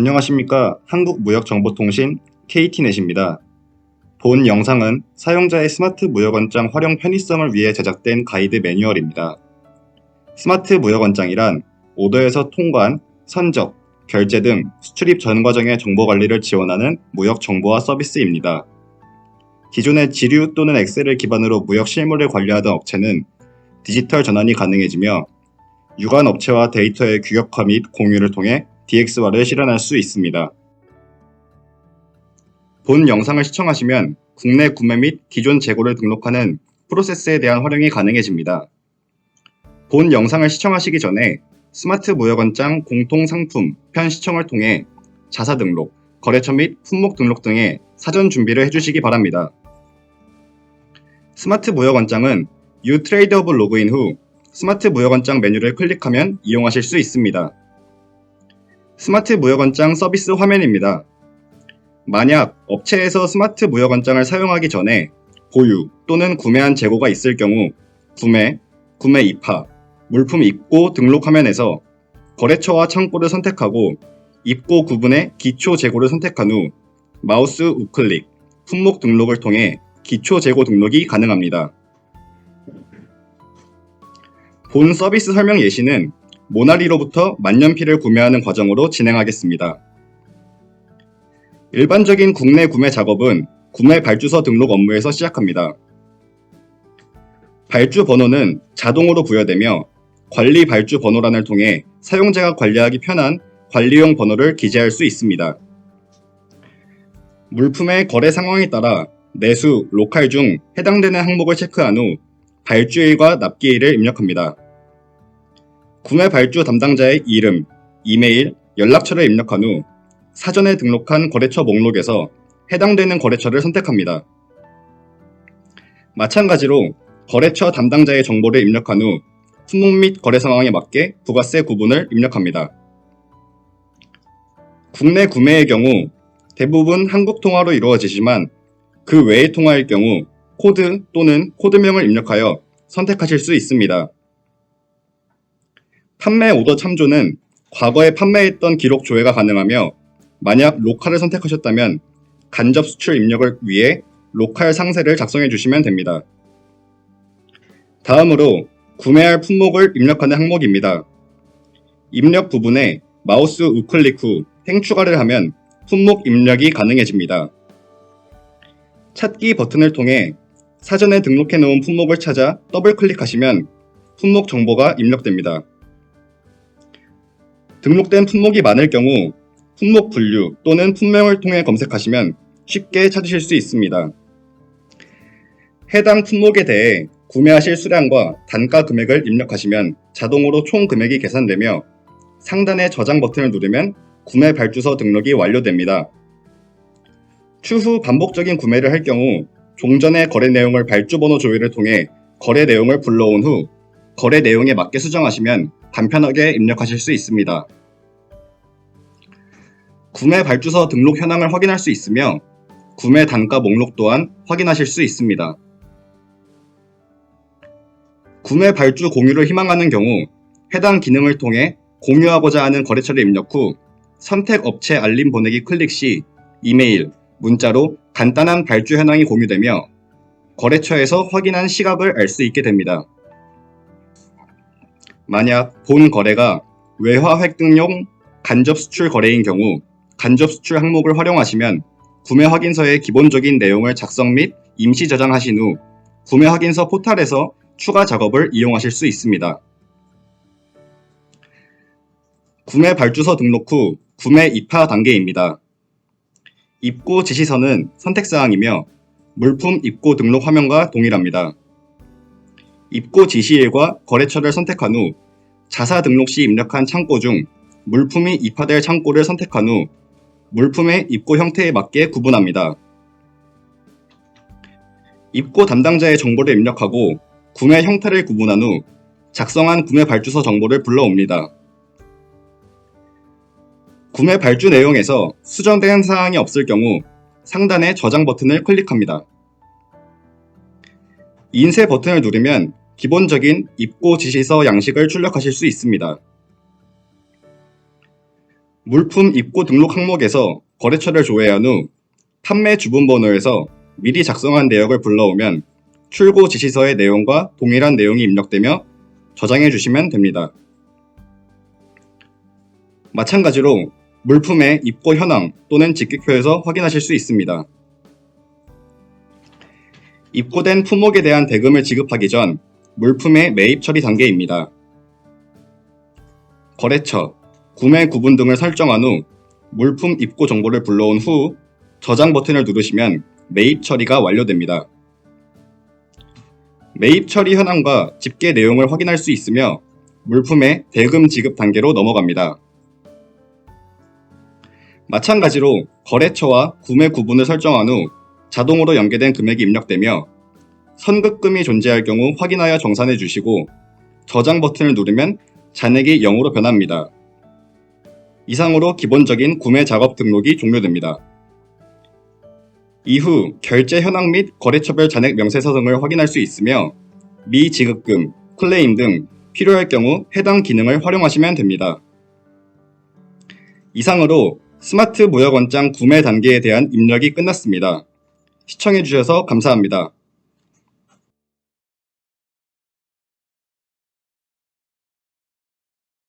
안녕하십니까. 한국무역정보통신 KT넷입니다. 본 영상은 사용자의 스마트 무역원장 활용 편의성을 위해 제작된 가이드 매뉴얼입니다. 스마트 무역원장이란 오더에서 통관, 선적, 결제 등 수출입 전 과정의 정보 관리를 지원하는 무역 정보화 서비스입니다. 기존의 지류 또는 엑셀을 기반으로 무역 실무를 관리하던 업체는 디지털 전환이 가능해지며 유관 업체와 데이터의 규격화 및 공유를 통해 DX화를 실현할 수 있습니다. 본 영상을 시청하시면 국내 구매 및 기존 재고를 등록하는 프로세스에 대한 활용이 가능해집니다. 본 영상을 시청하시기 전에 스마트 무역원장 공통 상품 편 시청을 통해 자사 등록, 거래처 및 품목 등록 등의 사전 준비를 해주시기 바랍니다. 스마트 무역원장은 U 트레이드업을 로그인 후 스마트 무역원장 메뉴를 클릭하면 이용하실 수 있습니다. 스마트 무역원장 서비스 화면입니다. 만약 업체에서 스마트 무역원장을 사용하기 전에 보유 또는 구매한 재고가 있을 경우 구매, 구매 입하, 물품 입고 등록 화면에서 거래처와 창고를 선택하고 입고 구분의 기초 재고를 선택한 후 마우스 우클릭, 품목 등록을 통해 기초 재고 등록이 가능합니다. 본 서비스 설명 예시는 모나리로부터 만년필을 구매하는 과정으로 진행하겠습니다. 일반적인 국내 구매 작업은 구매 발주서 등록 업무에서 시작합니다. 발주 번호는 자동으로 부여되며 관리 발주 번호란을 통해 사용자가 관리하기 편한 관리용 번호를 기재할 수 있습니다. 물품의 거래 상황에 따라 내수, 로컬 중 해당되는 항목을 체크한 후 발주일과 납기일을 입력합니다. 구매 발주 담당자의 이름, 이메일, 연락처를 입력한 후 사전에 등록한 거래처 목록에서 해당되는 거래처를 선택합니다. 마찬가지로 거래처 담당자의 정보를 입력한 후 품목 및 거래 상황에 맞게 부가세 구분을 입력합니다. 국내 구매의 경우 대부분 한국 통화로 이루어지지만 그 외의 통화일 경우 코드 또는 코드명을 입력하여 선택하실 수 있습니다. 판매 오더 참조는 과거에 판매했던 기록 조회가 가능하며 만약 로컬을 선택하셨다면 간접 수출 입력을 위해 로컬 상세를 작성해 주시면 됩니다. 다음으로 구매할 품목을 입력하는 항목입니다. 입력 부분에 마우스 우클릭 후 행 추가를 하면 품목 입력이 가능해집니다. 찾기 버튼을 통해 사전에 등록해 놓은 품목을 찾아 더블 클릭하시면 품목 정보가 입력됩니다. 등록된 품목이 많을 경우 품목 분류 또는 품명을 통해 검색하시면 쉽게 찾으실 수 있습니다. 해당 품목에 대해 구매하실 수량과 단가 금액을 입력하시면 자동으로 총 금액이 계산되며 상단의 저장 버튼을 누르면 구매 발주서 등록이 완료됩니다. 추후 반복적인 구매를 할 경우 종전의 거래 내용을 발주번호 조회를 통해 거래 내용을 불러온 후 거래 내용에 맞게 수정하시면 간편하게 입력하실 수 있습니다. 구매 발주서 등록 현황을 확인할 수 있으며 구매 단가 목록 또한 확인하실 수 있습니다. 구매 발주 공유를 희망하는 경우 해당 기능을 통해 공유하고자 하는 거래처를 입력 후 선택 업체 알림 보내기 클릭 시 이메일, 문자로 간단한 발주 현황이 공유되며 거래처에서 확인한 시각을 알 수 있게 됩니다. 만약 본 거래가 외화 획득용 간접 수출 거래인 경우 간접 수출 항목을 활용하시면 구매 확인서의 기본적인 내용을 작성 및 임시 저장하신 후 구매 확인서 포탈에서 추가 작업을 이용하실 수 있습니다. 구매 발주서 등록 후 구매 입하 단계입니다. 입고 지시서는 선택사항이며 물품 입고 등록 화면과 동일합니다. 입고 지시일과 거래처를 선택한 후 자사 등록 시 입력한 창고 중 물품이 입하될 창고를 선택한 후 물품의 입고 형태에 맞게 구분합니다. 입고 담당자의 정보를 입력하고 구매 형태를 구분한 후 작성한 구매 발주서 정보를 불러옵니다. 구매 발주 내용에서 수정된 사항이 없을 경우 상단의 저장 버튼을 클릭합니다. 인쇄 버튼을 누르면 기본적인 입고 지시서 양식을 출력하실 수 있습니다. 물품 입고 등록 항목에서 거래처를 조회한 후 판매 주문번호에서 미리 작성한 내역을 불러오면 출고 지시서의 내용과 동일한 내용이 입력되며 저장해 주시면 됩니다. 마찬가지로 물품의 입고 현황 또는 직격표에서 확인하실 수 있습니다. 입고된 품목에 대한 대금을 지급하기 전 물품의 매입 처리 단계입니다. 거래처, 구매 구분 등을 설정한 후 물품 입고 정보를 불러온 후 저장 버튼을 누르시면 매입 처리가 완료됩니다. 매입 처리 현황과 집계 내용을 확인할 수 있으며 물품의 대금 지급 단계로 넘어갑니다. 마찬가지로 거래처와 구매 구분을 설정한 후 자동으로 연계된 금액이 입력되며 선급금이 존재할 경우 확인하여 정산해 주시고 저장 버튼을 누르면 잔액이 0으로 변합니다. 이상으로 기본적인 구매 작업 등록이 종료됩니다. 이후 결제 현황 및 거래처별 잔액 명세서 등을 확인할 수 있으며 미지급금, 클레임 등 필요할 경우 해당 기능을 활용하시면 됩니다. 이상으로 스마트 무역원장 구매 단계에 대한 입력이 끝났습니다. 시청해주셔서 감사합니다.